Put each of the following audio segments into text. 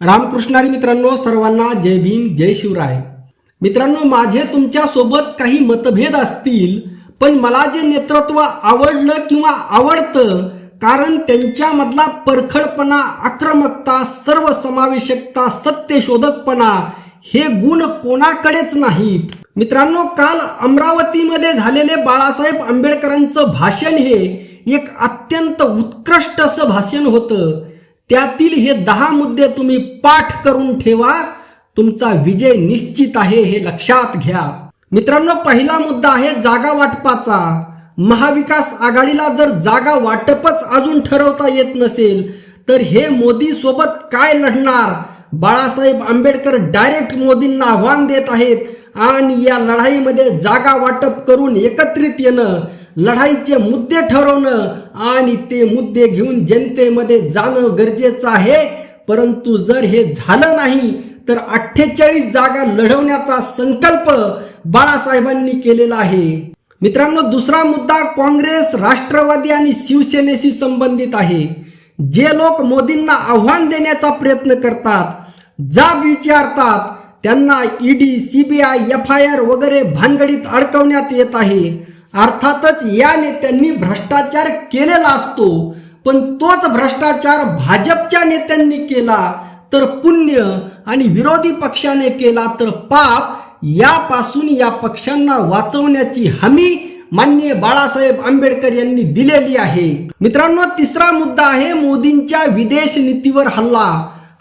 रामकृष्णारी मित्रांनो सर्वांना जय भीम जय शिवराय. मित्रांनो माझे तुमच्यासोबत काही मतभेद असतील पण मला जे नेतृत्व आवडलं किंवा आवडतं कारण त्यांच्यामधला परखडपणा आक्रमकता सर्वसमावेशकता सत्यशोधकपणा हे गुण कोणाकडेच नाहीत. मित्रांनो काल अमरावतीमध्ये झालेले बाळासाहेब आंबेडकरांचं भाषण हे एक अत्यंत उत्कृष्ट असं भाषण होतं. त्यातील हे दहा मुद्दे तुम्ही पाठ करून ठेवा. तुमचा विजय निश्चित आहे हे लक्षात घ्या. मित्रांनो पहिला मुद्दा आहे जागा वाटपाचा. महाविकास आघाडीला जर जागा वाटपच अजून ठरवता येत नसेल तर हे मोदी सोबत काय लढणार? बाळासाहेब आंबेडकर डायरेक्ट मोदींना आव्हान देत आहेत आणि या लढाईमध्ये जागा वाटप करून एकत्रित येणं लढाईचे मुद्दे ठरवणं आणि ते मुद्दे घेऊन जनतेमध्ये जाणं गरजेचं आहे. परंतु जर हे झालं नाही तर अठ्ठेचाळीस जागा लढवण्याचा संकल्प बाळासाहेबांनी केलेला आहे. मित्रांनो दुसरा मुद्दा काँग्रेस राष्ट्रवादी आणि शिवसेनेशी संबंधित आहे. जे लोक मोदींना आव्हान देण्याचा प्रयत्न करतात जाब विचारतात त्यांना ED CBI F I R वगैरे भानगडीत अडकवण्यात येत आहे. अर्थातच या नेत्यांनी भ्रष्टाचार केलेला असतो. पण तोच भ्रष्टाचार भाजपच्या नेत्यांनी केला तर पुण्य आणि विरोधी पक्षाने केला तर पाप यापासून या पक्षांना वाचवण्याची हमी माननीय बाळासाहेब आंबेडकर यांनी दिलेली आहे. मित्रांनो तिसरा मुद्दा आहे मोदींच्या विदेश नीतीवर हल्ला.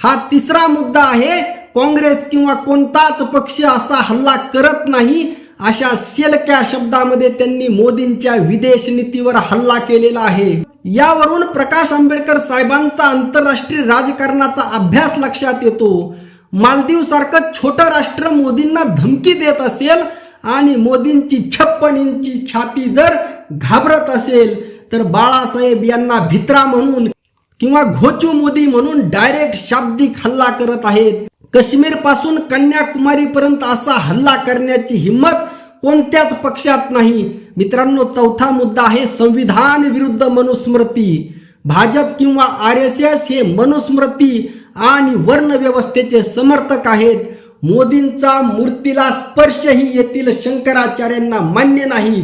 हा तिसरा मुद्दा आहे काँग्रेस किंवा कोणताच पक्ष असा हल्ला करत नाही अशा सेलक्या शब्दामध्ये त्यांनी मोदींच्या विदेश नीतीवर हल्ला केलेला आहे. यावरून प्रकाश आंबेडकर साहेबांचा आंतरराष्ट्रीय राजकारणाचा अभ्यास लक्षात येतो. मालदीव सारखं छोटं राष्ट्र मोदींना धमकी देत असेल आणि मोदींची छप्पन इंची छाती जर घाबरत असेल तर बाळासाहेब यांना भित्रा म्हणून किंवा घोचू मोदी म्हणून डायरेक्ट शाब्दिक हल्ला करत आहेत. काश्मीरपासून कन्याकुमारी पर्यंत असा हल्ला करण्याची हिंमत कोणत्याच पक्षात नाही. मित्रांनो चौथा मुद्दा आहे संविधान विरुद्ध मनुस्मृती. भाजप किंवा आर एस एस हे मनुस्मृती आणि वर्णव्यवस्थेचे समर्थक आहेत. मोदींचा मूर्तीला स्पर्शही येथील शंकराचार्यांना मान्य नाही.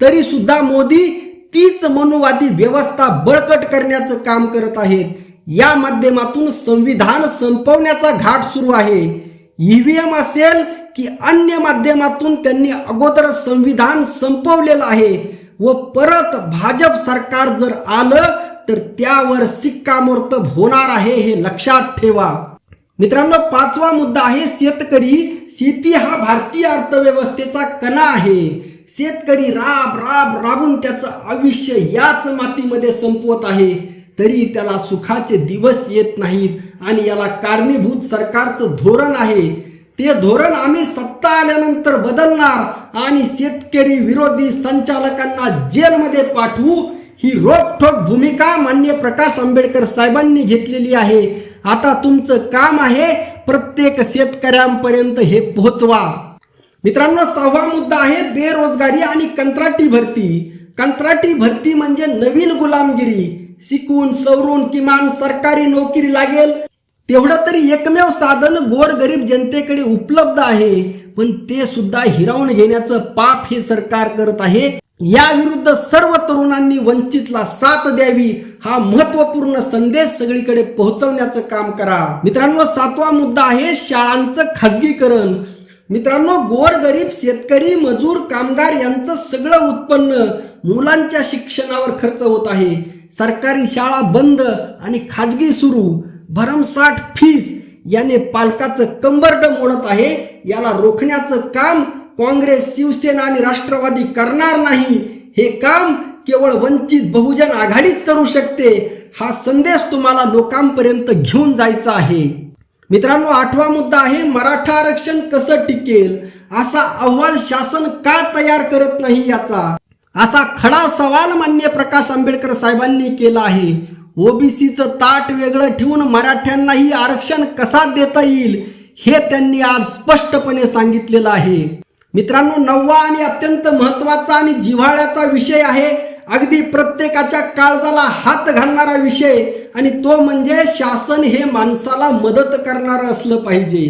तरी सुद्धा मोदी तीच मनुवादी व्यवस्था बळकट करण्याचं काम करत आहेत. या माध्यमातून संविधान संपवण्याचा घाट सुरू आहे. ईव्हीएम असेल की अन्य माध्यमातून त्यांनी अगोदर संविधान संपवलेलं आहे व परत भाजप सरकार जर आलं तर त्यावर सिक्कामोर्तब होणार आहे हे लक्षात ठेवा. मित्रांनो पाचवा मुद्दा आहे शेतकरी शेती हा भारतीय अर्थव्यवस्थेचा कणा आहे. शेतकरी राब राब राबून त्याचं आयुष्य याच मातीमध्ये संपवत आहे. तरी त्याला सुखाचे दिवस येत नाहीत आणि याला कारणीभूत सरकारचं धोरण आहे. ते धोरण आम्ही सत्ता आल्यानंतर बदलणार आणि शेतकरी विरोधी संचालकांना जेलमध्ये पाठवू ही रोखोक भूमिका मान्य प्रकाश आंबेडकर साहेबांनी घेतलेली आहे. आता तुमचं काम आहे प्रत्येक शेतकऱ्यांपर्यंत हे पोहोचवा. मित्रांनो सहावा मुद्दा आहे बेरोजगारी आणि कंत्राटी भरती. कंत्राटी भरती म्हणजे नवीन गुलामगिरी. शिकून सवरून किमान सरकारी नोकरी लागेल. तेवढं तरी एकमेव साधन गोरगरीब जनतेकडे उपलब्ध आहे. पण ते सुद्धा हिरावून घेण्याचं पाप हे सरकार करत आहे. या विरुद्ध सर्व तरुणांनी वंचितला साथ द्यावी हा महत्त्वपूर्ण संदेश सगळीकडे पोहोचवण्याचं काम करा. मित्रांनो सातवा मुद्दा आहे शाळांचं खाजगीकरण. मित्रांनो गोरगरीब शेतकरी मजूर कामगार यांचं सगळं उत्पन्न मुलांच्या शिक्षणावर खर्च होत आहे. सरकारी शाळा बंद आणि खाजगी सुरू. भरमसाठ फीस याने पालकाचं कंबरड मोडत आहे. याला रोखण्याचं काम काँग्रेस शिवसेना आणि राष्ट्रवादी करणार नाही. हे काम केवळ वंचित बहुजन आघाडीच करू शकते. हा संदेश तुम्हाला लोकांपर्यंत घेऊन जायचा आहे. मित्रांनो आठवा मुद्दा आहे मराठा आरक्षण कसं टिकेल? असा अहवाल शासन का तयार करत नाही याचा? असा खडा सवाल मान्य प्रकाश आंबेडकर साहेबांनी केला आहे. ओबीसीचं ताट वेगळं ठेवून मराठ्यांनाही आरक्षण कसा देता येईल हे त्यांनी आज स्पष्टपणे सांगितलेलं आहे. मित्रांनो नववा आणि अत्यंत महत्त्वाचा आणि जिव्हाळ्याचा विषय आहे. अगदी प्रत्येकाच्या काळजाला हात घालणारा विषय आणि तो म्हणजे शासन हे माणसाला मदत करणारं असलं पाहिजे.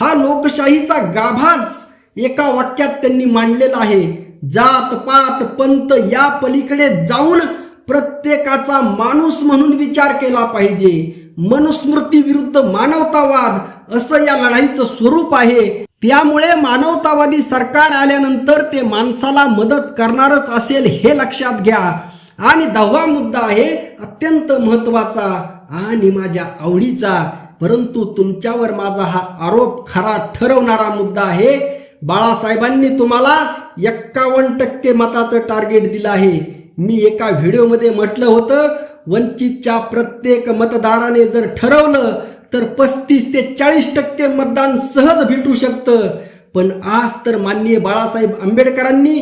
हा लोकशाहीचा गाभाच एका वाक्यात त्यांनी मांडलेला आहे. जात पात पंत या पलीकडे जाऊन प्रत्येकाचा माणूस म्हणून विचार केला पाहिजे. मनुस्मृती विरुद्ध मानवतावाद असं या लढाईचं स्वरूप आहे. त्यामुळे मानवतावादी सरकार आल्यानंतर ते माणसाला मदत करणारच असेल हे लक्षात घ्या. आणि दहावा मुद्दा आहे अत्यंत महत्त्वाचा आणि माझ्या आवडीचा. परंतु तुमच्यावर माझा हा आरोप खरा ठरवणारा मुद्दा आहे. बाळासाहेबांनी तुम्हाला एक्कावन्न टक्के मताचं टार्गेट दिलं आहे. मी एका व्हिडिओमध्ये म्हटलं होतं वंचितच्या प्रत्येक मतदाराने जर ठरवलं तर पस्तीस ते चाळीस टक्के मतदान सहज भेटू शकतं. पण आज तर माननीय बाळासाहेब आंबेडकरांनी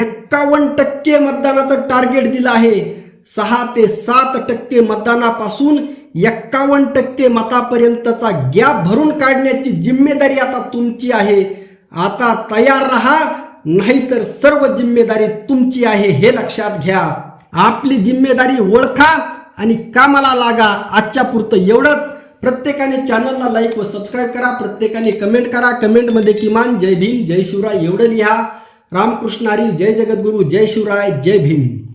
एक्कावन्न टक्के मतदानाचं टार्गेट दिलं आहे. सहा ते सात टक्के मतदानापासून एक्कावन्न टक्के मतापर्यंतचा गॅप भरून काढण्याची जिम्मेदारी आता तुमची आहे. आता तयार राहा नाहीतर सर्व जिम्मेदारी तुमची आहे हे लक्षात घ्या. आपली जिम्मेदारी ओळखा आणि कामाला लागा. आजच्या पुरतं एवढंच. प्रत्येकाने चॅनलला लाईक व सबस्क्राईब करा. प्रत्येकाने कमेंट करा. कमेंटमध्ये किमान जय भीम जय शिवराय एवढं लिहा. रामकृष्ण हरी जय जगद्गुरू जय शिवराय जय भीम.